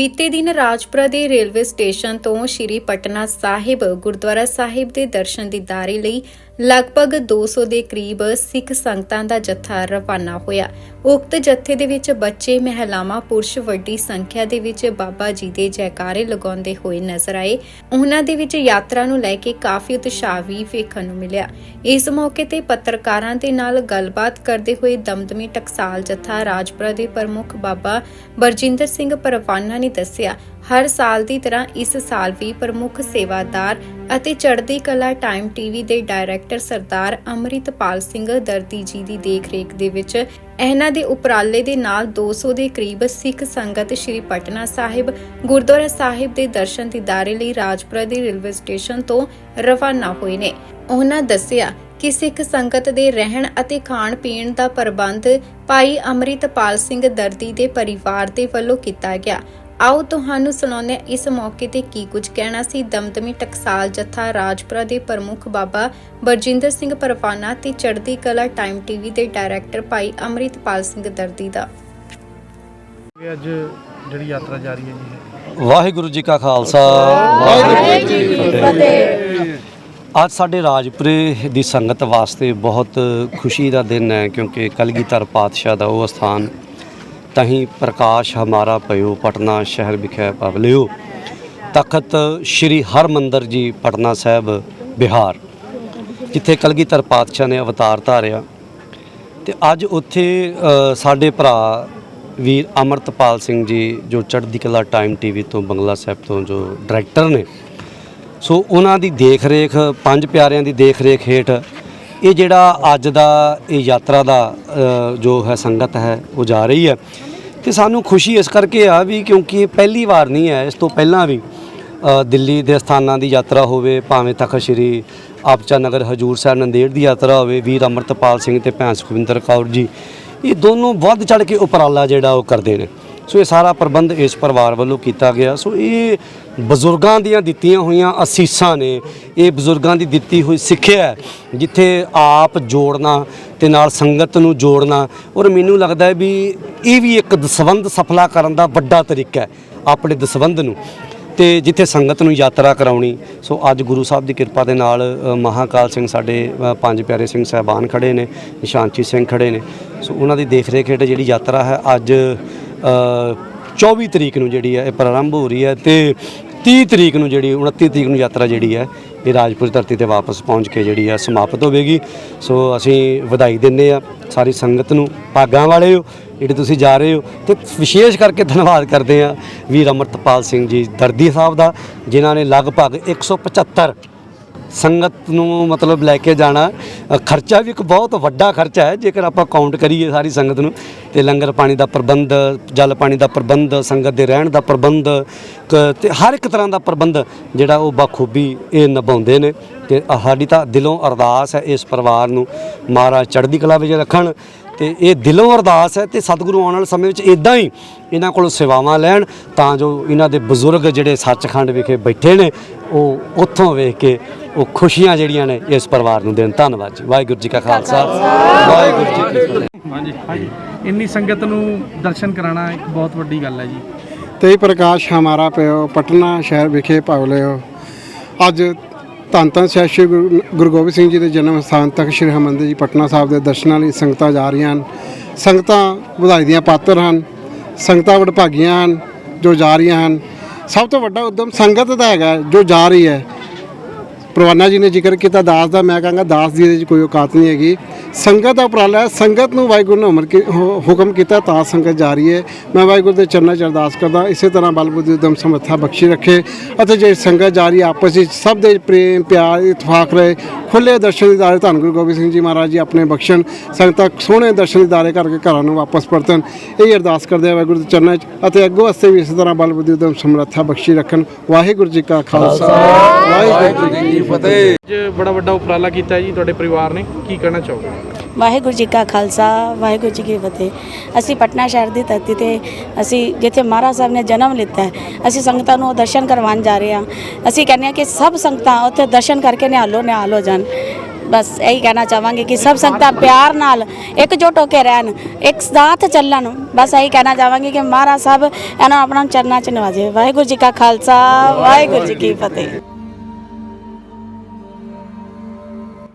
ਬੀਤੇ ਦਿਨ ਰਾਜਪੁਰਾ ਦੇ ਰੇਲਵੇ ਸਟੇਸ਼ਨ ਤੋਂ ਸ਼੍ਰੀ ਪਟਨਾ ਸਾਹਿਬ, ਗੁਰਦੁਆਰਾ ਸਾਹਿਬ ਦੇ ਦਰਸ਼ਨ ਦੀਦਾਰੇ ਲਈ ਲਗਭਗ 200 ਦੇ ਕਰੀਬ ਸਿੱਖ ਸੰਗਤਾਂ ਦਾ ਜੱਥਾ ਰਵਾਨਾ ਹੋਇਆ। ਉਕਤ ਜੱਥੇ ਦੇ ਵਿੱਚ ਬੱਚੇ, ਮਹਿਲਾਵਾਂ, ਪੁਰਸ਼ ਵੱਡੀ ਸੰਖਿਆ ਦੇ ਵਿੱਚ ਬਾਬਾ ਜੀ ਦੇ ਜੈਕਾਰੇ ਲਗਾਉਂਦੇ ਹੋਏ ਨਜ਼ਰ ਆਏ। ਉਹਨਾਂ ਦੇ ਵਿੱਚ ਯਾਤਰਾ ਨੂੰ ਲੈ ਕੇ ਕਾਫੀ ਉਤਸ਼ਾਹ ਵੀ ਵੇਖਣ ਨੂੰ ਮਿਲਿਆ। ਇਸ ਮੌਕੇ ਤੇ ਪੱਤਰਕਾਰਾਂ ਦੇ ਨਾਲ ਗੱਲਬਾਤ ਕਰਦੇ ਹੋਏ ਦਮਦਮੀ ਟਕਸਾਲ ਜੱਥਾ ਰਾਜਪੁਰਾ ਦੇ ਪ੍ਰਮੁੱਖ ਬਾਬਾ ਬਰਜਿੰਦਰ ਸਿੰਘ ਪਰਵਾਨਾ ਨੇ ਦੱਸਿਆ ਹਰ ਸਾਲ ਦੀ ਤਰ੍ਹਾਂ ਇਸ ਸਾਲ ਵੀ ਪ੍ਰਮੁੱਖ ਸੇਵਾਦਾਰ ਅਤੇ ਚੜ੍ਹਦੀ ਕਲਾ ਟਾਈਮ ਟੀਵੀ ਦੇ ਡਾਇਰੈਕਟਰ ਸਰਦਾਰ ਅੰਮ੍ਰਿਤਪਾਲ ਸਿੰਘ ਦਰਦੀ ਜੀ ਦੀ ਦੇਖਰੇਖ ਦੇ ਵਿੱਚ ਇਹਨਾਂ ਦੇ ਉਪਰਾਲੇ ਦੇ ਨਾਲ 200 ਦੇ ਕਰੀਬ ਸਿੱਖ ਸੰਗਤ ਸ੍ਰੀ ਪਟਨਾ ਸਾਹਿਬ, ਗੁਰਦੁਆਰਾ ਸਾਹਿਬ ਦੇ ਦਰਸ਼ਨ ਦੀਦਾਰੇ ਲਈ ਰਾਜਪੁਰਾ ਦੇ ਰੇਲਵੇ ਸਟੇਸ਼ਨ ਤੋਂ ਰਵਾਨਾ ਹੋਏ ਨੇ। ਉਹਨਾਂ ਦੱਸਿਆ ਕਿ ਸਿੱਖ ਸੰਗਤ ਦੇ ਰਹਿਣ ਅਤੇ ਖਾਣ ਪੀਣ ਦਾ ਪ੍ਰਬੰਧ ਭਾਈ ਅੰਮ੍ਰਿਤਪਾਲ ਸਿੰਘ ਦਰਦੀ ਦੇ ਪਰਿਵਾਰ ਦੇ ਵੱਲੋਂ ਕੀਤਾ ਗਿਆ। ਆਓ ਤੁਹਾਨੂੰ ਸੁਣਾਉਂਦੇ ਇਸ ਮੌਕੇ ਤੇ ਕੀ ਕੁਝ ਕਹਿਣਾ ਸੀ। ਦਮਦਮੀ ਟਕਸਾਲ ਜੱਥਾ ਰਾਜਪੁਰਾ ਦੇ ਪ੍ਰਮੁੱਖ ਬਾਬਾ ਬਰਜਿੰਦਰ ਸਿੰਘ ਪਰਵਾਨਾ ਤੇ ਚੜ੍ਹਦੀ ਕਲਾ ਟਾਈਮ ਟੀਵੀ ਦੇ ਡਾਇਰੈਕਟਰ ਭਾਈ ਅੰਮ੍ਰਿਤਪਾਲ ਸਿੰਘ ਦਰਦੀ ਦਾ। ਅੱਜ ਜਿਹੜੀ ਯਾਤਰਾ ਜਾਰੀ ਹੈ ਜੀ। ਵਾਹਿਗੁਰੂ ਜੀ ਕਾ ਖਾਲਸਾ ਵਾਹਿਗੁਰੂ ਜੀ ਕੀ ਫਤਿਹ। ਅੱਜ ਸਾਡੇ ਰਾਜਪੁਰੇ ਦੀ ਸੰਗਤ ਵਾਸਤੇ ਬਹੁਤ ਖੁਸ਼ੀ ਦਾ ਦਿਨ ਹੈ ਕਿਉਂਕਿ ਕਲਗੀਧਰ ਪਾਤਸ਼ਾਹ ਦਾ ਉਹ ਸਥਾਨ ਤਹੀਂ ਪ੍ਰਕਾਸ਼ ਹਮਾਰਾ ਪਇਓ, ਪਟਨਾ ਸ਼ਹਿਰ ਵਿਖੇ ਪਵਲਿਓ ਤਖਤ ਸ੍ਰੀ ਹਰਮੰਦਰ ਜੀ, ਪਟਨਾ ਸਾਹਿਬ, ਬਿਹਾਰ, ਜਿੱਥੇ ਕਲਗੀਧਰ ਪਾਤਸ਼ਾਹ ਨੇ ਅਵਤਾਰ ਧਾਰਿਆ। ਤੇ ਅੱਜ ਉੱਥੇ ਸਾਡੇ ਭਰਾ ਵੀਰ ਅਮਰਤਪਾਲ ਸਿੰਘ ਜੀ, ਜੋ ਚੜ੍ਹਦੀ ਕਲਾ ਟਾਈਮ ਟੀਵੀ ਤੋਂ, ਬੰਗਲਾ ਸਾਹਿਬ ਤੋਂ ਜੋ ਡਾਇਰੈਕਟਰ ਨੇ। ਸੋ ਉਹਨਾਂ ਦੀ ਦੇਖ ਰੇਖ, ਪੰਜ ਪਿਆਰਿਆਂ ਦੀ ਦੇਖ ਰੇਖ ਹੇਠ ਇਹ ਜਿਹੜਾ ਅੱਜ ਦਾ ਇਹ ਯਾਤਰਾ ਦਾ ਜੋ ਹੈ ਸੰਗਤ ਹੈ, ਉਹ ਜਾ ਰਹੀ ਹੈ। ਤੇ ਸਾਨੂੰ ਖੁਸ਼ੀ ਇਸ ਕਰਕੇ ਆ ਵੀ ਕਿਉਂਕਿ ਇਹ ਪਹਿਲੀ ਵਾਰ ਨਹੀਂ ਹੈ, ਇਸ ਤੋਂ ਪਹਿਲਾਂ ਵੀ ਦਿੱਲੀ ਦੇ ਸਥਾਨਾਂ ਦੀ ਯਾਤਰਾ ਹੋਵੇ, ਭਾਵੇਂ ਤਖਤ ਸ੍ਰੀ ਆਪਚਾ ਨਗਰ, ਹਜੂਰ ਸਾਹਿਬ ਨੰਦੇੜ ਦੀ ਯਾਤਰਾ ਹੋਵੇ, ਵੀਰ ਅਮਰਤਪਾਲ ਸਿੰਘ ਤੇ ਭੈਣ ਸੁਖਵਿੰਦਰ ਕੌਰ ਜੀ, ਇਹ ਦੋਨੋਂ ਵੱਧ ਚੜ ਕੇ ਉਪਰਾਲਾ ਜਿਹੜਾ ਉਹ ਕਰਦੇ ਨੇ। ਸੋ ਇਹ ਸਾਰਾ ਪ੍ਰਬੰਧ ਇਸ ਪਰਿਵਾਰ ਵੱਲੋਂ ਕੀਤਾ ਗਿਆ। ਸੋ ਇਹ ਬਜ਼ੁਰਗਾਂ ਦੀਆਂ ਦਿੱਤੀਆਂ ਹੋਈਆਂ ਅਸੀਸਾਂ ਨੇ ਇਹ ਬਜ਼ੁਰਗਾਂ ਦੀ ਦਿੱਤੀ ਹੋਈ ਸਿੱਖਿਆ ਜਿੱਥੇ ਆਪ ਜੋੜਨਾ ਤੇ ਨਾਲ ਸੰਗਤ ਨੂੰ ਜੋੜਨਾ। ਔਰ ਮੈਨੂੰ ਲੱਗਦਾ ਹੈ ਵੀ ਇਹ ਵੀ ਇੱਕ ਦਸਵੰਧ ਸਫਲਾ ਕਰਨ ਦਾ ਵੱਡਾ ਤਰੀਕਾ ਹੈ ਆਪਣੇ ਦਸਵੰਧ ਨੂੰ ਤੇ ਜਿੱਥੇ ਸੰਗਤ ਨੂੰ ਯਾਤਰਾ ਕਰਾਉਣੀ। ਸੋ ਅੱਜ ਗੁਰੂ ਸਾਹਿਬ ਦੀ ਕਿਰਪਾ ਦੇ ਨਾਲ ਅ, ਮਹਾਕਾਲ ਸਿੰਘ ਸਾਡੇ ਪੰਜ ਪਿਆਰੇ ਸਿੰਘ ਸਾਹਿਬਾਨ ਖੜੇ ਨੇ ਨਿਸ਼ਾਨਚੀ ਸਿੰਘ ਖੜੇ ਨੇ। ਸੋ ਉਹਨਾਂ ਦੀ ਦੇਖ ਰੇਖ ਹੇਠ ਜਿਹੜੀ ਯਾਤਰਾ ਹੈ ਅੱਜ 24 ਤਰੀਕ ਨੂੰ ਜਿਹੜੀ ਹੈ, ਇਹ ਪ੍ਰਾਰੰਭ ਹੋ ਰਹੀ ਹੈ ਤੇ 30 ਤਰੀਕ ਨੂੰ ਜਿਹੜੀ 29 ਤਰੀਕ ਨੂੰ ਯਾਤਰਾ ਜਿਹੜੀ ਹੈ, ਇਹ ਰਾਜਪੁਰ ਧਰਤੀ ਤੇ ਵਾਪਸ ਪਹੁੰਚ ਕੇ ਜਿਹੜੀ ਆ ਸਮਾਪਤ ਹੋਵੇਗੀ। ਸੋ ਅਸੀਂ ਵਧਾਈ ਦਿੰਦੇ ਆ ਸਾਰੀ ਸੰਗਤ ਨੂੰ, ਭਾਗਾਂ ਵਾਲੇ ਹੋ, ਜਿਹੜੇ ਤੁਸੀਂ ਜਾ ਰਹੇ ਹੋ। ਤੇ ਵਿਸ਼ੇਸ਼ ਕਰਕੇ ਧੰਨਵਾਦ ਕਰਦੇ ਆ ਵੀਰ ਅਮਰਤਪਾਲ ਸਿੰਘ ਜੀ, ਦਰਦੀ ਸਾਹਿਬ ਦਾ, ਜਿਨ੍ਹਾਂ ਨੇ ਲਗਭਗ 175 ਸੰਗਤ ਨੂੰ ਮਤਲਬ ਲੈ ਕੇ ਜਾਣਾ ਖਰਚਾ ਵੀ ਇੱਕ ਬਹੁਤ ਵੱਡਾ ਖਰਚਾ ਹੈ, ਜੇਕਰ ਆਪਾਂ ਕਾਊਂਟ ਕਰੀਏ ਸਾਰੀ ਸੰਗਤ ਨੂੰ, ਤੇ ਲੰਗਰ ਪਾਣੀ ਦਾ ਪ੍ਰਬੰਧ, ਜਲ ਪਾਣੀ ਦਾ ਪ੍ਰਬੰਧ, ਸੰਗਤ ਦੇ ਰਹਿਣ ਦਾ ਪ੍ਰਬੰਧ, ਕ- ਤੇ ਹਰ ਇੱਕ ਤਰ੍ਹਾਂ ਦਾ ਪ੍ਰਬੰਧ ਜਿਹੜਾ ਉਹ ਬਖੂਬੀ ਇਹ ਨਿਭਾਉਂਦੇ ਨੇ, ਤੇ ਸਾਡੀ ਤਾਂ ਦਿਲੋਂ ਅਰਦਾਸ ਹੈ ਇਸ ਪਰਿਵਾਰ ਨੂੰ, ਮਹਾਰਾਜ ਚੜ੍ਹਦੀ ਕਲਾ ਵਿੱਚ ਰੱਖਣ, ਤੇ ਇਹ ਦਿਲੋਂ ਅਰਦਾਸ ਹੈ, ਤੇ ਸਤਿਗੁਰੂ ਆਉਣ ਵਾਲੇ ਸਮੇਂ ਵਿੱਚ ਇਦਾਂ ਹੀ ਇਹਨਾਂ ਕੋਲੋਂ ਸੇਵਾਵਾਂ ਲੈਣ, ਤਾਂ ਜੋ ਇਹਨਾਂ ਦੇ ਬਜ਼ੁਰਗ ਜਿਹੜੇ ਸੱਚਖੰਡ ਵਿਖੇ ਬੈਠੇ ਨੇ, ਉਹ ਉੱਥੋਂ ਵੇਖ ਕੇ ਉਹ ਖੁਸ਼ੀਆਂ ਜਿਹੜੀਆਂ ਨੇ ਇਸ ਪਰਿਵਾਰ ਨੂੰ ਦੇਣ। ਧੰਨਵਾਦ ਜੀ। ਵਾਹਿਗੁਰੂ ਜੀ ਕਾ ਖਾਲਸਾ। ਵਾਹਿਗੁਰੂ ਜੀ ਕੀ ਫਤਿਹ। ਹਾਂਜੀ ਹਾਂਜੀ। ਇੰਨੀ ਸੰਗਤ ਨੂੰ ਦਰਸ਼ਨ ਕਰਾਉਣਾ ਇੱਕ ਬਹੁਤ ਵੱਡੀ ਗੱਲ ਹੈ ਜੀ। ਤੇ ਪ੍ਰਕਾਸ਼ ਹਮਾਰਾ ਪਿਓ ਪਟਨਾ ਸ਼ਹਿਰ ਵਿਖੇ ਭਾਗ ਲਿਓ। ਅੱਜ ਧੰਨ ਧੰਨ ਸ਼੍ਰੀ ਗੁਰੂ ਗੁਰੂ ਗੋਬਿੰਦ ਸਿੰਘ ਜੀ ਦੇ ਜਨਮ ਸਥਾਨ ਤੱਕ ਸ਼੍ਰੀ ਹਰਿਮੰਦਰ ਜੀ ਪਟਨਾ ਸਾਹਿਬ ਦੇ ਦਰਸ਼ਨਾਂ ਲਈ ਸੰਗਤਾਂ ਜਾ ਰਹੀਆਂ ਹਨ। ਸੰਗਤਾਂ ਵਧਾਈ ਦੀਆਂ ਪਾਤਰ ਹਨ। ਸੰਗਤਾਂ ਵਡਭਾਗੀਆਂ ਹਨ ਜੋ ਜਾ ਰਹੀਆਂ ਹਨ। ਸਭ ਤੋਂ ਵੱਡਾ ਉਦਮ ਸੰਗਤ ਦਾ ਹੈਗਾ ਜੋ ਜਾ ਰਹੀ ਹੈ। ਪ੍ਰਵਾਨਾ ਜੀ ਨੇ ਜ਼ਿਕਰ ਕੀਤਾ ਦਾਸ ਦਾ ਮੈਂ ਕਹਾਂਗਾ ਦਾਸ ਦੀ ਇਹਦੇ 'ਚ ਕੋਈ ਔਕਾਤ ਨਹੀਂ ਹੈਗੀ। ਸੰਗਤ ਦਾ ਉਪਰਾਲਾ ਹੈ ਸੰਗਤ ਨੂੰ ਵਾਹਿਗੁਰੂ ਨੇ ਹੁਕਮ ਹੁਕਮ ਕੀਤਾ ਤਾਂ ਸੰਗਤ ਜਾ ਰਹੀ ਹੈ। ਮੈਂ ਵਾਹਿਗੁਰੂ ਦੇ ਚਰਨਾਂ 'ਚ ਅਰਦਾਸ ਕਰਦਾ ਇਸੇ ਤਰ੍ਹਾਂ ਬਲ ਬੁੱਧੀ ਉਦਮ ਸਮਰੱਥਾ ਬਖਸ਼ੀ ਰੱਖੇ ਅਤੇ ਜੇ ਸੰਗਤ ਜਾ ਰਹੀ ਆਪਸ ਵਿੱਚ ਸਭ ਦੇ ਪ੍ਰੇਮ ਪਿਆਰ ਇਤਫਾਕ ਰਹੇ ਖੁੱਲੇ ਦਰਸ਼ਨ ਦੀਦਾਰੇ ਧੰਨ ਗੁਰੂ ਗੋਬਿੰਦ ਸਿੰਘ ਜੀ ਮਹਾਰਾਜ ਜੀ ਆਪਣੇ ਬਖਸ਼ਣ ਸੰਗਤਾਂ ਸੋਹਣੇ ਦਰਸ਼ਨ ਦੀਦਾਰੇ ਕਰਕੇ ਘਰਾਂ ਨੂੰ ਵਾਪਸ ਪਰਤਣ ਇਹ ਅਰਦਾਸ ਕਰਦੇ ਆ ਵਾਹਿਗੁਰੂ ਦੇ ਚਰਨਾਂ 'ਚ ਅਤੇ ਅੱਗੋਂ ਵਾਸਤੇ ਵੀ ਇਸੇ ਤਰ੍ਹਾਂ ਬਲ ਬੁੱਧੀ ਉਦਮ ਸਮਰੱਥਾ ਬਖਸ਼ੀ ਰੱਖਣ। ਵਾਹਿਗੁਰੂ ਜੀ ਕਾ ਖਾਲਸਾ। ਵਾਹਿਗੁਰੂ ਜੀ ਕੀ ਫਤਿਹ। ਅੱਜ ਬੜਾ ਵੱਡਾ ਉਪਰਾਲਾ ਕੀਤਾ ਜੀ ਤੁਹਾਡੇ ਪਰਿਵਾਰ ਨੇ। ਕੀ ਕਹਿਣਾ ਚਾਹੋਗੇ? ਵਾਹਿਗੁਰੂ ਜੀ ਕਾ ਖਾਲਸਾ ਵਾਹਿਗੁਰੂ ਜੀ ਕੀ ਫਤਿਹ। ਅਸੀਂ ਪਟਨਾ ਸ਼ਹਿਰ ਦੀ ਧਰਤੀ ਤੇ ਅਸੀਂ ਜਿੱਥੇ ਮਹਾਰਾਜ ਸਾਹਿਬ ਨੇ ਜਨਮ ਲਿੱਤਾ ਹੈ ਅਸੀਂ ਸੰਗਤਾਂ ਨੂੰ ਦਰਸ਼ਨ ਕਰਵਾਉਣ ਜਾ ਰਹੇ ਹਾਂ। ਅਸੀਂ ਕਹਿੰਦੇ ਹਾਂ ਕਿ ਸਭ ਸੰਗਤਾਂ ਉੱਥੇ ਦਰਸ਼ਨ ਕਰਕੇ ਨਿਹਾਲੋ ਨਿਹਾਲ ਹੋ ਜਾਣ। ਬਸ ਇਹੀ ਕਹਿਣਾ ਚਾਹਾਂਗੇ ਕਿ ਸਭ ਸੰਗਤਾਂ ਪਿਆਰ ਨਾਲ ਇਕਜੁੱਟ ਹੋ ਕੇ ਰਹਿਣ ਇੱਕ ਸਾਥ ਚੱਲਣ। ਬਸ ਇਹੀ ਕਹਿਣਾ ਚਾਹਾਂਗੇ ਕਿ ਮਹਾਰਾਜ ਸਾਹਿਬ ਇਹਨਾਂ ਨੂੰ ਆਪਣਾ ਚਰਨਾਂ 'ਚ ਨਵਾਜੇ। ਵਾਹਿਗੁਰੂ ਜੀ ਕਾ ਖਾਲਸਾ ਵਾਹਿਗੁਰੂ ਜੀ ਕੀ ਫਤਿਹ।